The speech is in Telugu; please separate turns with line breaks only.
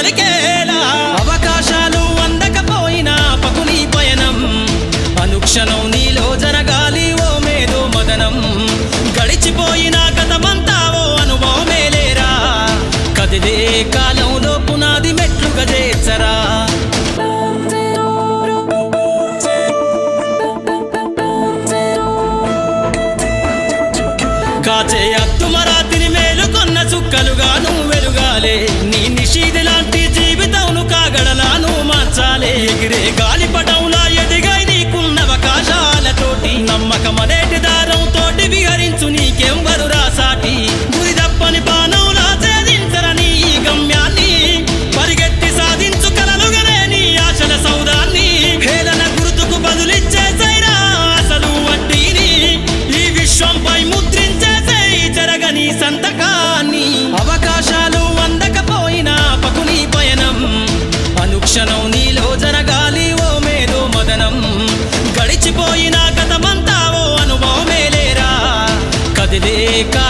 స్వాగతమే పలికేలా? అవకాశాలు అందకపోయినా పకుని పయనం. అనుక్షణం నీలో జరగాలి ఓ మేధో మదనం. గడిచిపోయిన గతమంతా ఓ అనుభవమే లేరా? కదిలే కాలంలో పునాది మెట్లుగా చేర్చరా? కాచే ఎగిరే గాలిపటం ficar.